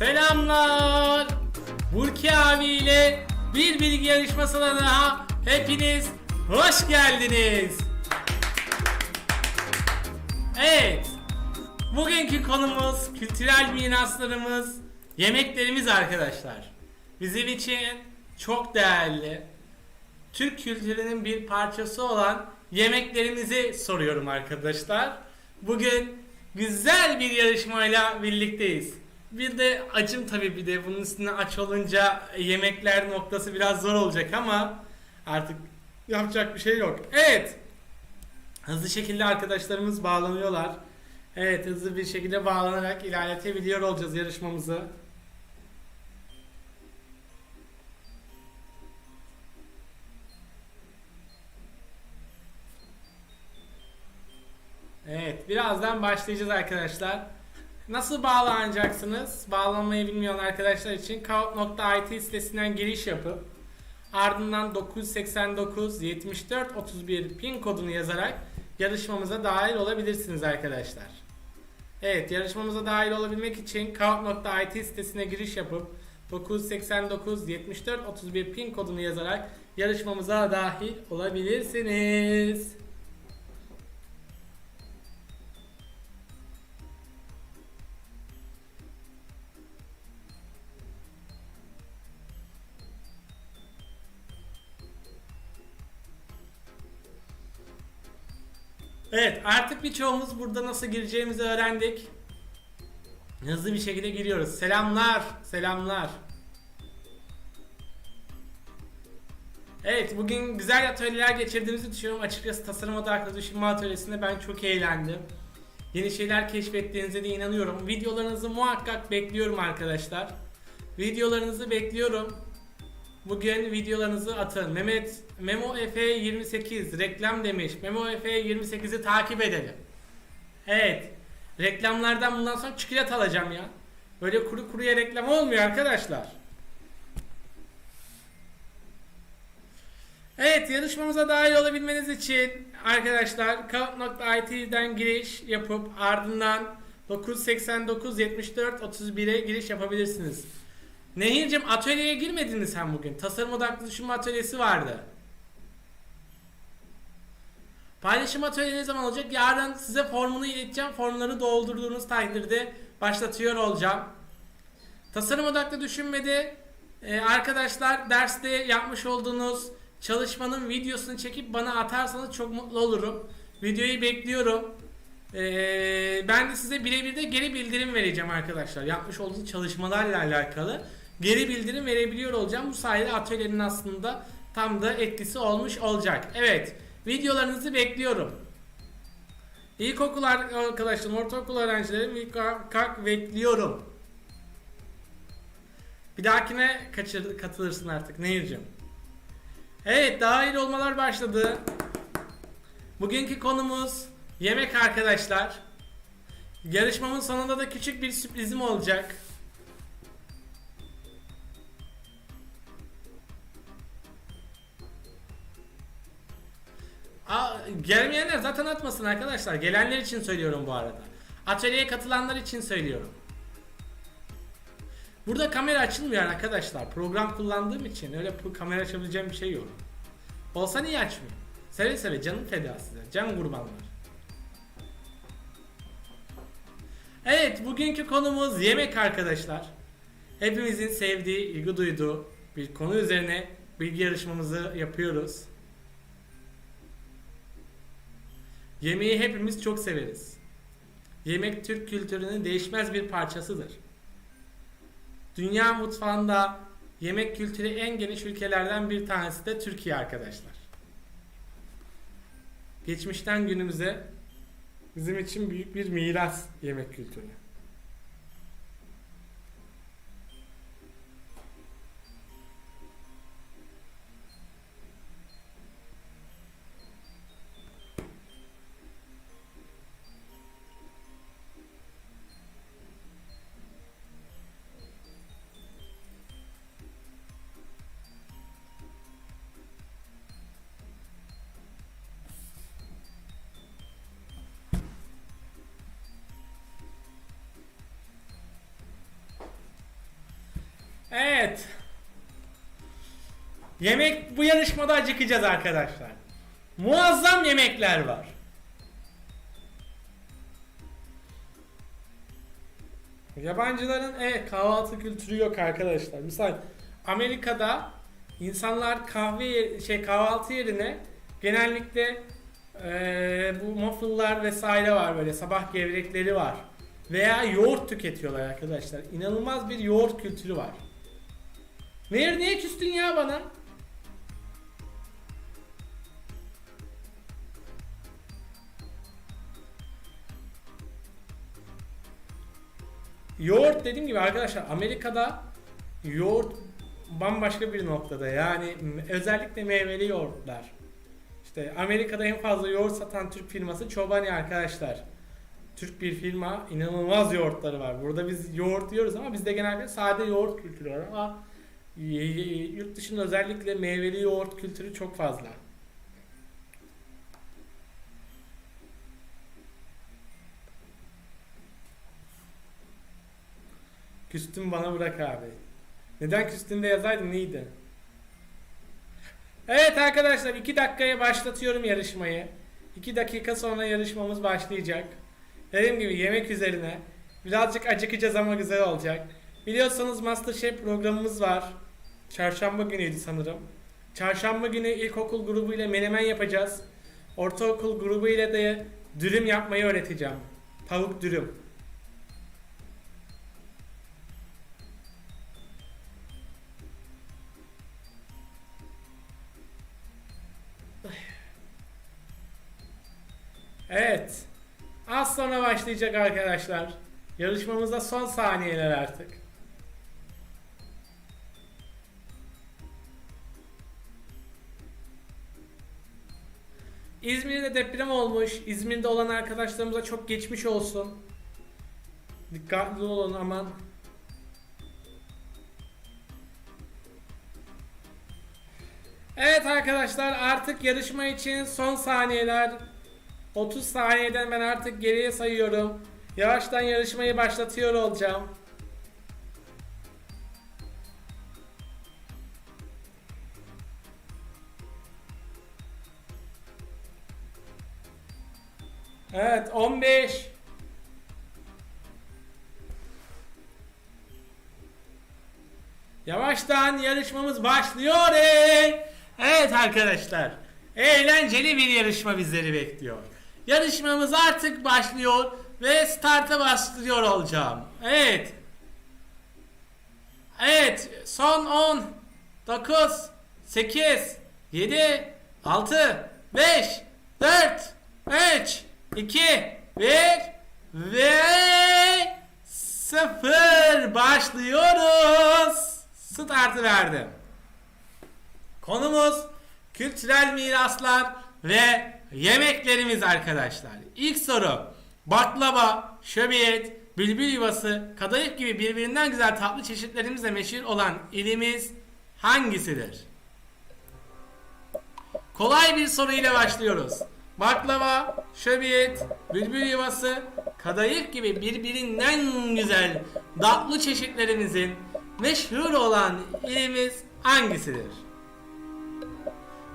Selamlar. Burki abiyle bir bilgi yarışmasına daha hepiniz hoş geldiniz. Evet. Bugünkü konumuz kültürel miraslarımız, yemeklerimiz arkadaşlar. Bizim için çok değerli, Türk kültürünün bir parçası olan yemeklerimizi soruyorum arkadaşlar. Bugün güzel bir yarışmayla birlikteyiz. Bir de acım tabii bir de bunun üstüne aç olunca yemekler noktası biraz zor olacak ama artık yapacak bir şey yok. Evet. Hızlı şekilde arkadaşlarımız bağlanıyorlar. Evet hızlı bir şekilde bağlanarak ilerletebiliyor olacağız yarışmamızı. Evet, birazdan başlayacağız arkadaşlar. Nasıl bağlanacaksınız? Bağlanmayı bilmeyen arkadaşlar için kaut.it sitesinden giriş yapıp ardından 989 74 31 pin kodunu yazarak yarışmamıza dahil olabilirsiniz arkadaşlar. Evet, yarışmamıza dahil olabilmek için kaut.it sitesine giriş yapıp 989 74 31 pin kodunu yazarak yarışmamıza dahil olabilirsiniz. Evet artık birçoğumuz burada nasıl gireceğimizi öğrendik. Hızlı bir şekilde giriyoruz. Selamlar, selamlar. Evet bugün güzel atölyeler geçirdiğimizi düşünüyorum. Açıkçası tasarım odaklı düşünme atölyesinde ben çok eğlendim. Yeni şeyler keşfettiğinize de inanıyorum. Videolarınızı muhakkak bekliyorum arkadaşlar. Videolarınızı bekliyorum. Bugün videolarınızı atın. Mehmet Memo Efe 28 reklam demiş. Memo Efe 28'i takip edelim. Evet. Reklamlardan bundan sonra çikolata alacağım ya. Böyle kuru kuruya reklam olmuyor arkadaşlar. Evet yarışmamıza dahil olabilmeniz için arkadaşlar kaut.it'den giriş yapıp ardından 989 74 31'e giriş yapabilirsiniz. Nehir'cim atölyeye girmedin mi sen bugün? Tasarım odaklı düşünme atölyesi vardı. Paylaşım atölye ne zaman olacak? Yarın size formunu ileteceğim. Formları doldurduğunuz takdirde başlatıyor olacağım. Tasarım odaklı düşünmede e, arkadaşlar derste yapmış olduğunuz çalışmanın videosunu çekip bana atarsanız çok mutlu olurum. Videoyu bekliyorum. E, ben de size birebir de geri bildirim vereceğim arkadaşlar. Yapmış olduğunuz çalışmalarla alakalı geri bildirim verebiliyor olacağım. Bu sayede atölyenin aslında tam da etkisi olmuş olacak. Evet. Videolarınızı bekliyorum. İlkokul arkadaşlarım, ortaokul öğrencilerim muhakkak bekliyorum. Bir dahakine kaçır, katılırsın artık Nehir'cim. Evet dahil olmalar başladı. Bugünkü konumuz yemek arkadaşlar. Yarışmamın sonunda da küçük bir sürprizim olacak. Gelmeyenler zaten atmasın arkadaşlar. Gelenler için söylüyorum bu arada. Atölyeye katılanlar için söylüyorum. Burada kamera açılmıyor arkadaşlar. Program kullandığım için öyle kamera açabileceğim bir şey yok. Olsa niye açmıyor? Seve seve canım feda size. Can kurbanlar. Evet bugünkü konumuz yemek arkadaşlar. Hepimizin sevdiği, ilgi duyduğu bir konu üzerine bilgi yarışmamızı yapıyoruz. Yemeği hepimiz çok severiz. Yemek Türk kültürünün değişmez bir parçasıdır. Dünya mutfağında yemek kültürü en geniş ülkelerden bir tanesi de Türkiye arkadaşlar. Geçmişten günümüze bizim için büyük bir miras yemek kültürü. Evet. Yemek bu yarışmada acıkacağız arkadaşlar. Muazzam yemekler var. Yabancıların evet kahvaltı kültürü yok arkadaşlar. Misal Amerika'da insanlar kahve şey kahvaltı yerine genellikle eee, bu muffinlar vesaire var böyle sabah gevrekleri var. Veya yoğurt tüketiyorlar arkadaşlar. İnanılmaz bir yoğurt kültürü var. Meğer niye küstün ya bana? Yoğurt dediğim gibi arkadaşlar Amerika'da yoğurt bambaşka bir noktada. Yani özellikle meyveli yoğurtlar. İşte Amerika'da en fazla yoğurt satan Türk firması Chobani arkadaşlar. Türk bir firma inanılmaz yoğurtları var. Burada biz yoğurt yiyoruz ama bizde genelde sade yoğurt kültürü var ama yurt dışında özellikle meyveli yoğurt kültürü çok fazla. Küstüm bana bırak abi. Neden küstün de yazaydın neydi? Evet arkadaşlar 2 dakikaya başlatıyorum yarışmayı. 2 dakika sonra yarışmamız başlayacak. Dediğim gibi yemek üzerine. Birazcık acıkacağız ama güzel olacak. Biliyorsanız Masterchef programımız var. Çarşamba günüydü sanırım. Çarşamba günü ilkokul grubu ile menemen yapacağız. Ortaokul grubu ile de dürüm yapmayı öğreteceğim. Tavuk dürüm. Evet. Az sonra başlayacak arkadaşlar. Yarışmamızda son saniyeler artık. İzmir'de deprem olmuş. İzmir'de olan arkadaşlarımıza çok geçmiş olsun. Dikkatli olun aman. Evet arkadaşlar artık yarışma için son saniyeler 30 saniyeden ben artık geriye sayıyorum. Yavaştan yarışmayı başlatıyor olacağım. Evet 15 Yavaştan yarışmamız başlıyor. Evet arkadaşlar. Eğlenceli bir yarışma bizleri bekliyor. Yarışmamız artık başlıyor ve starta bastırıyor olacağım. Evet. Evet. Son 10, 9, 8, 7, 6, 5, 4, 3, 2, 1 ve 0 başlıyoruz. Startı verdim. Konumuz kültürel miraslar ve yemeklerimiz arkadaşlar. İlk soru baklava, şöbiyet, bülbül yuvası, kadayıf gibi birbirinden güzel tatlı çeşitlerimizle meşhur olan ilimiz hangisidir? Kolay bir soru ile başlıyoruz. Baklava, şöbiyet, bülbül yuvası, kadayıf gibi birbirinden güzel tatlı çeşitlerimizin meşhur olan ilimiz hangisidir?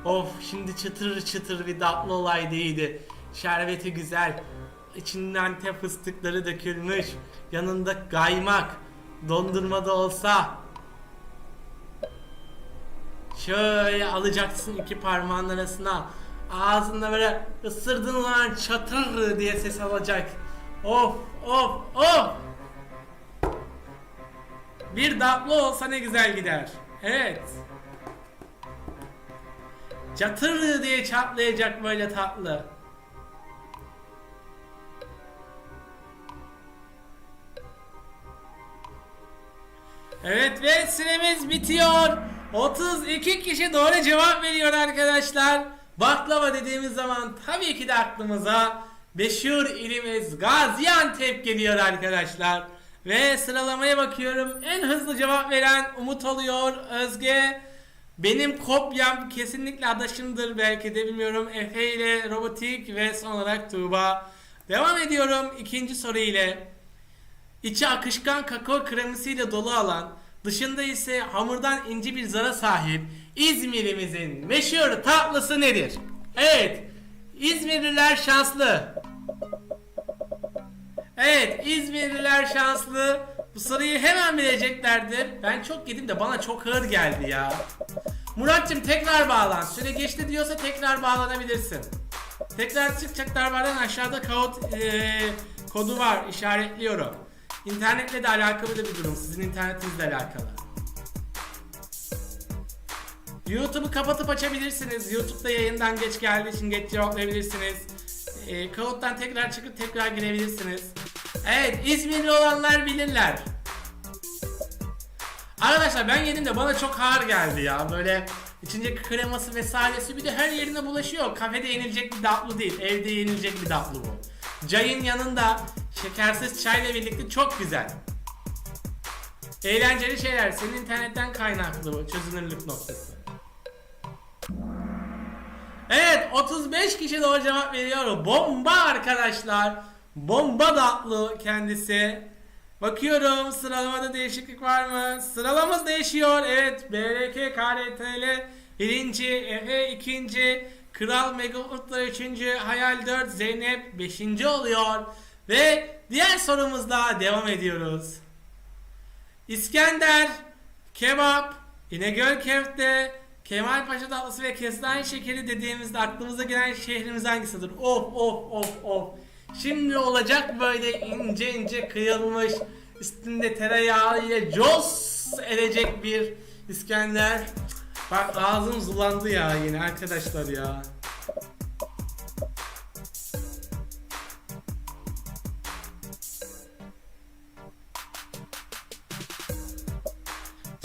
Of şimdi çıtır çıtır bir tatlı olay değildi. Şerbeti güzel. İçinden te fıstıkları dökülmüş. Yanında kaymak. Dondurma da olsa. Şöyle alacaksın iki parmağın arasına. Ağzında böyle ısırdığın zaman çatır diye ses alacak. Of of of. Bir tatlı olsa ne güzel gider. Evet. Çatır diye çatlayacak böyle tatlı. Evet ve süremiz bitiyor. 32 kişi doğru cevap veriyor arkadaşlar. Baklava dediğimiz zaman tabii ki de aklımıza meşhur ilimiz Gaziantep geliyor arkadaşlar. Ve sıralamaya bakıyorum. En hızlı cevap veren Umut oluyor. Özge benim kopyam kesinlikle adaşımdır belki de bilmiyorum. Efe ile Robotik ve son olarak Tuğba. Devam ediyorum ikinci soru ile. İçi akışkan kakao kremisiyle dolu alan Dışında ise hamurdan ince bir zara sahip İzmir'imizin meşhur tatlısı nedir? Evet, İzmirliler şanslı. Evet, İzmirliler şanslı. Bu soruyu hemen bileceklerdir. Ben çok yedim de bana çok ağır geldi ya. Muratcığım tekrar bağlan. Süre geçti diyorsa tekrar bağlanabilirsin. Tekrar çıkacaklar vardan aşağıda kod, eee, kodu var işaretliyorum. İnternetle de alakalı da bir durum. Sizin internetinizle alakalı. YouTube'u kapatıp açabilirsiniz. YouTube'da yayından geç geldiği için geç cevaplayabilirsiniz. Eee Cloud'dan tekrar çıkıp tekrar girebilirsiniz. Evet İzmirli olanlar bilirler. Arkadaşlar ben yedim de bana çok ağır geldi ya. Böyle içince kreması vesairesi bir de her yerine bulaşıyor. Kafede yenilecek bir tatlı değil. Evde yenilecek bir tatlı bu. Çayın yanında şekersiz çayla birlikte çok güzel. Eğlenceli şeyler. Senin internetten kaynaklı bu çözünürlük noktası. Evet 35 kişi doğru cevap veriyor. Bomba arkadaşlar. Bomba tatlı kendisi. Bakıyorum sıralamada değişiklik var mı? Sıralamamız değişiyor. Evet BRK KRTL birinci, Efe ikinci, Kral Mega Ultra üçüncü, Hayal 4, Zeynep beşinci oluyor. Ve diğer sorumuzla devam ediyoruz. İskender, kebap, İnegöl köfte, Kemal Paşa tatlısı ve kestane şekeri dediğimizde aklımıza gelen şehrimiz hangisidir? Of of of of. Şimdi olacak böyle ince ince kıyılmış üstünde tereyağı ile cos edecek bir İskender. Bak ağzım zulandı ya yine arkadaşlar ya.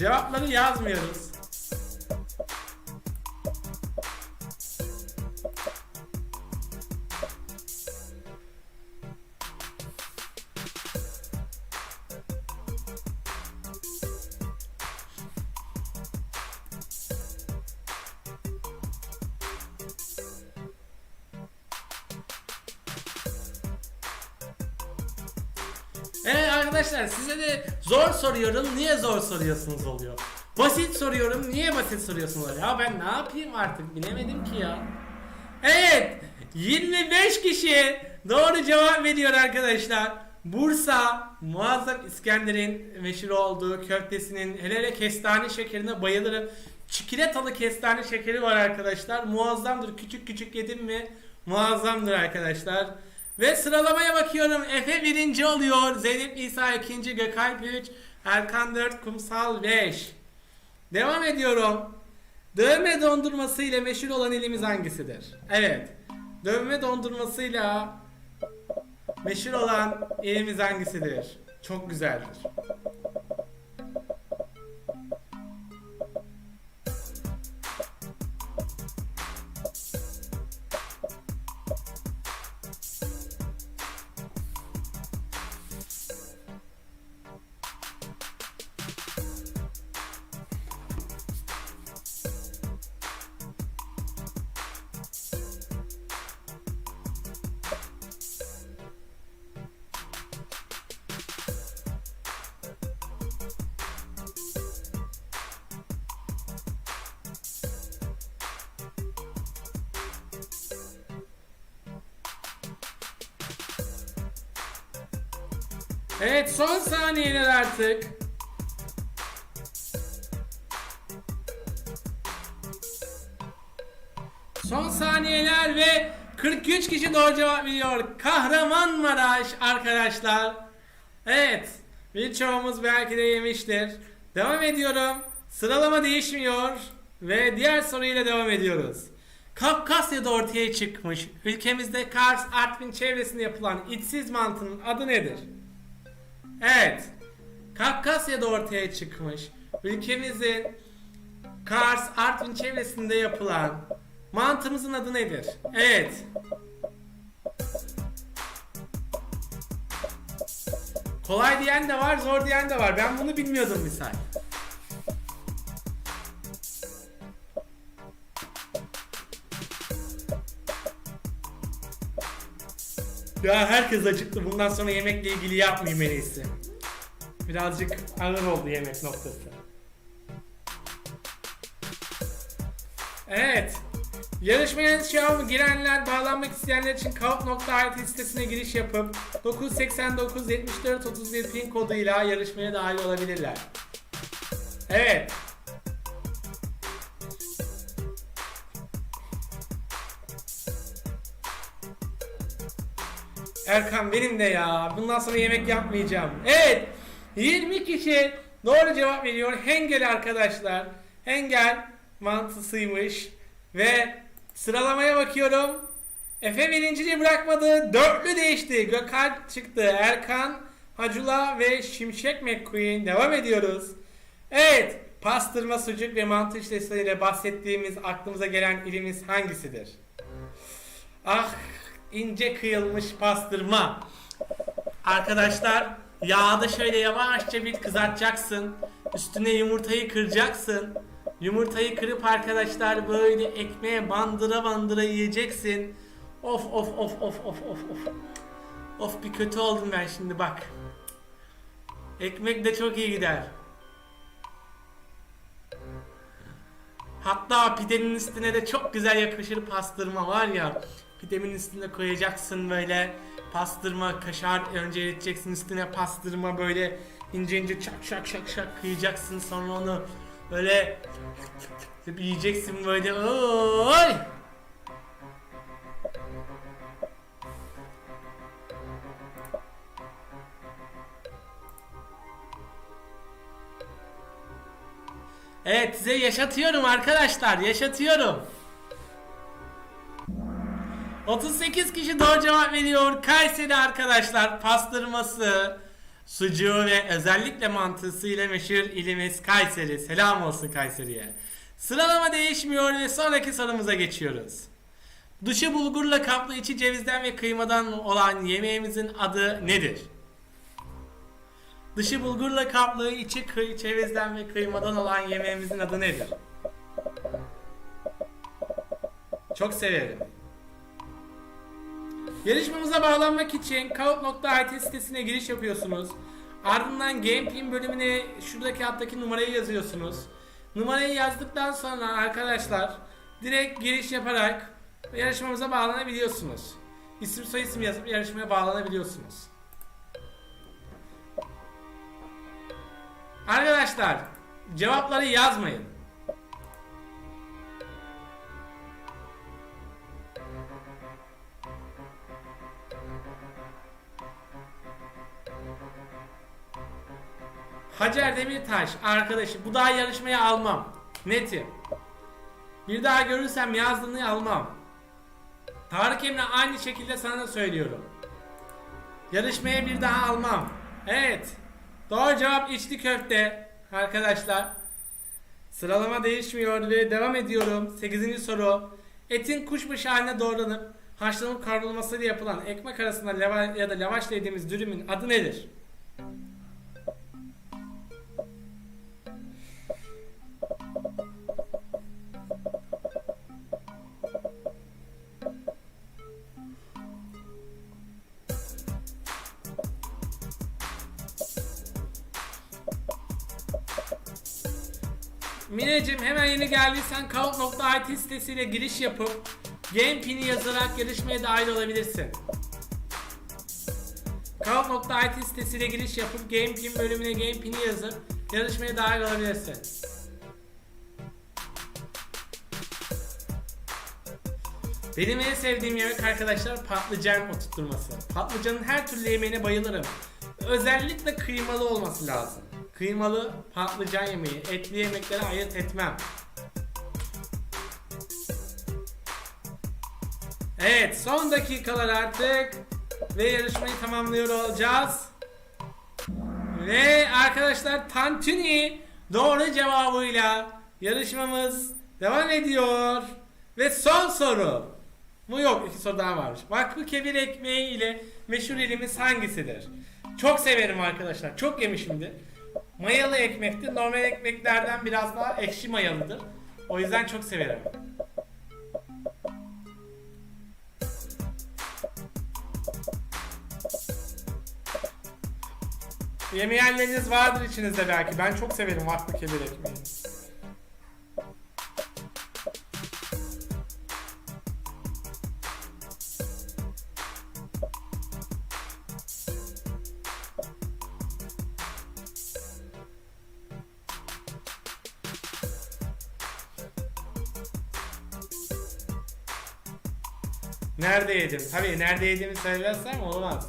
Cevapları yazmıyoruz. Arkadaşlar size de zor soruyorum. Niye zor soruyorsunuz oluyor? Basit soruyorum. Niye basit soruyorsunuz oluyor? Ya ben ne yapayım artık bilemedim ki ya. Evet 25 kişi doğru cevap veriyor arkadaşlar. Bursa muazzam İskender'in meşhur olduğu köftesinin hele hele kestane şekerine bayılırım. Çikolatalı kestane şekeri var arkadaşlar. Muazzamdır. Küçük küçük yedim mi muazzamdır arkadaşlar. Ve sıralamaya bakıyorum. Efe birinci oluyor. Zeynep İsa ikinci. Gökalp 3. Erkan 4. Kumsal 5. Devam ediyorum. Dövme dondurması ile meşhur olan ilimiz hangisidir? Evet. Dövme dondurmasıyla meşhur olan ilimiz hangisidir? Çok güzeldir. Evet son saniyeler artık. Son saniyeler ve 43 kişi doğru cevap veriyor. Kahramanmaraş arkadaşlar. Evet. Birçoğumuz belki de yemiştir. Devam ediyorum. Sıralama değişmiyor. Ve diğer soruyla devam ediyoruz. Kafkasya'da ortaya çıkmış ülkemizde Kars Artvin çevresinde yapılan içsiz mantının adı nedir? Evet. Kafkasya'da ortaya çıkmış ülkemizin Kars Artvin çevresinde yapılan mantımızın adı nedir? Evet. Kolay diyen de var, zor diyen de var. Ben bunu bilmiyordum misal. Ya herkes acıktı. Bundan sonra yemekle ilgili yapmayayım en iyisi. Birazcık ağır oldu yemek noktası. Evet. Yarışmaya şu an girenler, bağlanmak isteyenler için kaout.it sitesine giriş yapıp 989 74 31 pin koduyla yarışmaya dahil olabilirler. Evet. Erkan benim de ya. Bundan sonra yemek yapmayacağım. Evet. 20 kişi doğru cevap veriyor. Hengel arkadaşlar. Hengel mantısıymış. Ve sıralamaya bakıyorum. Efe birinciliği bırakmadı. Dörtlü değişti. Gökalp çıktı. Erkan, Hacula ve Şimşek McQueen. Devam ediyoruz. Evet. Pastırma, sucuk ve mantı işlevleriyle bahsettiğimiz aklımıza gelen ilimiz hangisidir? Ah ince kıyılmış pastırma. Arkadaşlar yağda şöyle yavaşça bir kızartacaksın. Üstüne yumurtayı kıracaksın. Yumurtayı kırıp arkadaşlar böyle ekmeğe bandıra bandıra yiyeceksin. Of of of of of of of. Of bir kötü oldum ben şimdi bak. Ekmek de çok iyi gider. Hatta pidenin üstüne de çok güzel yakışır pastırma var ya. Pidemin üstüne koyacaksın böyle pastırma, kaşar önce eriteceksin üstüne pastırma böyle ince ince şak şak şak şak kıyacaksın sonra onu böyle yiyeceksin böyle oy. Evet size yaşatıyorum arkadaşlar yaşatıyorum. 38 kişi doğru cevap veriyor. Kayseri arkadaşlar pastırması, sucuğu ve özellikle mantısıyla meşhur ilimiz Kayseri. Selam olsun Kayseri'ye. Sıralama değişmiyor ve sonraki sorumuza geçiyoruz. Dışı bulgurla kaplı içi cevizden ve kıymadan olan yemeğimizin adı nedir? Dışı bulgurla kaplı içi kıy, cevizden ve kıymadan olan yemeğimizin adı nedir? Çok severim. Yarışmamıza bağlanmak için Kahoot.it sitesine giriş yapıyorsunuz. Ardından Gamepin bölümüne şuradaki alttaki numarayı yazıyorsunuz. Numarayı yazdıktan sonra arkadaşlar direkt giriş yaparak yarışmamıza bağlanabiliyorsunuz. İsim soy isim yazıp yarışmaya bağlanabiliyorsunuz. Arkadaşlar cevapları yazmayın. Hacer Demirtaş arkadaşı bu daha yarışmaya almam. Netim. Bir daha görürsem yazdığını almam. Tarık Emre aynı şekilde sana da söylüyorum. Yarışmaya bir daha almam. Evet. Doğru cevap içli köfte arkadaşlar. Sıralama değişmiyor ve devam ediyorum. 8. soru. Etin kuşbaşı haline doğranıp haşlanıp kavrulmasıyla yapılan ekmek arasında lava ya da lavaş dediğimiz dürümün adı nedir? Mineciğim hemen yeni geldiysen Count.it sitesiyle giriş yapıp Game Pin'i yazarak yarışmaya dahil olabilirsin. Count.it sitesiyle giriş yapıp Game Pin bölümüne Game Pin'i yazıp yarışmaya dahil olabilirsin. Benim en sevdiğim yemek arkadaşlar patlıcan oturtturması. Patlıcanın her türlü yemeğine bayılırım. Özellikle kıymalı olması lazım. Kıymalı patlıcan yemeği, etli yemeklere ayırt etmem. Evet, son dakikalar artık ve yarışmayı tamamlıyor olacağız. Ve arkadaşlar Tantuni doğru cevabıyla yarışmamız devam ediyor. Ve son soru. Bu yok iki soru daha varmış. Vakfı kebir ekmeği ile meşhur ilimiz hangisidir? Çok severim arkadaşlar. Çok yemişimdir. Mayalı ekmektir. Normal ekmeklerden biraz daha ekşi mayalıdır. O yüzden çok severim. Yemeyenleriniz vardır içinizde belki. Ben çok severim vakfı kebir ekmeği. Nerede yedim? Tabii nerede yediğimi söylersem olmaz.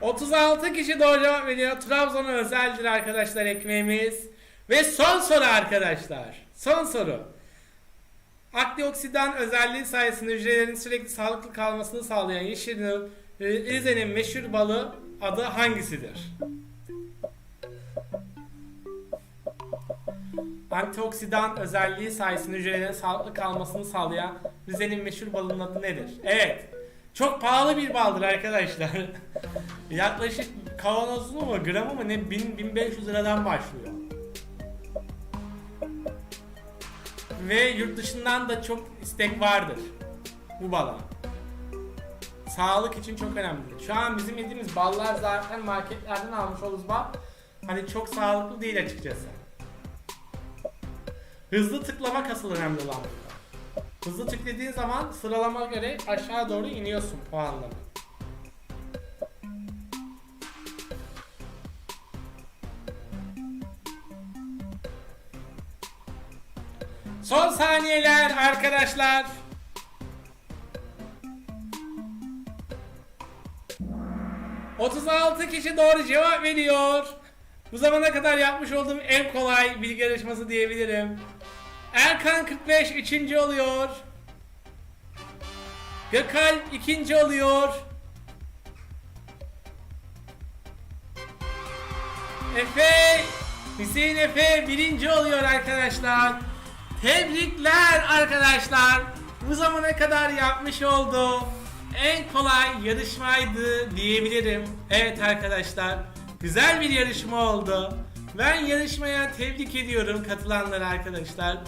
...36 kişi doğru cevap veriyor. Trabzon'a özeldir arkadaşlar ekmeğimiz. Ve son soru arkadaşlar. Son soru. Antioksidan özelliği sayesinde hücrelerin sürekli sağlıklı kalmasını sağlayan yeşil e, Rize'nin meşhur balı adı hangisidir? Antioksidan özelliği sayesinde hücrelerin sağlıklı kalmasını sağlayan Rize'nin meşhur balının adı nedir? Evet. Çok pahalı bir baldır arkadaşlar. Yaklaşık kavanozlu mu gramı mı ne 1000-1500 liradan başlıyor. Ve yurt dışından da çok istek vardır bu bala. Sağlık için çok önemlidir. Şu an bizim yediğimiz ballar zaten marketlerden almış olduğumuz bal hani çok sağlıklı değil açıkçası. Hızlı tıklama asıl önemli olan burada. Hızlı tıkladığın zaman sıralama göre aşağı doğru iniyorsun puanlama. Son saniyeler arkadaşlar. ...36 kişi doğru cevap veriyor. Bu zamana kadar yapmış olduğum en kolay bilgi yarışması diyebilirim. Erkan 45 üçüncü oluyor. Gökalp ikinci oluyor. Efe, Hüseyin Efe birinci oluyor arkadaşlar. Tebrikler arkadaşlar. Bu zamana kadar yapmış olduğum en kolay yarışmaydı diyebilirim. Evet arkadaşlar. Güzel bir yarışma oldu. Ben yarışmaya tebrik ediyorum katılanları arkadaşlar.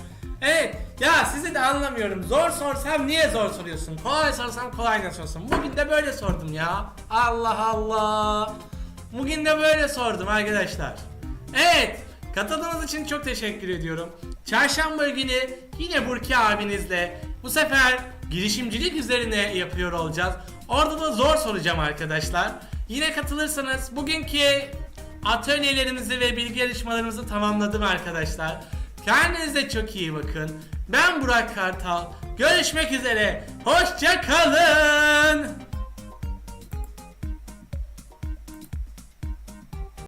Evet ya sizi de anlamıyorum. Zor sorsam niye zor soruyorsun? Kolay sorsam kolay ne sorsun? Bugün de böyle sordum ya. Allah Allah. Bugün de böyle sordum arkadaşlar. Evet. Katıldığınız için çok teşekkür ediyorum. Çarşamba günü yine Burki abinizle bu sefer girişimcilik üzerine yapıyor olacağız. Orada da zor soracağım arkadaşlar. Yine katılırsanız bugünkü atölyelerimizi ve bilgi yarışmalarımızı tamamladım arkadaşlar. Kendinize çok iyi bakın. Ben Burak Kartal. Görüşmek üzere. Hoşça kalın.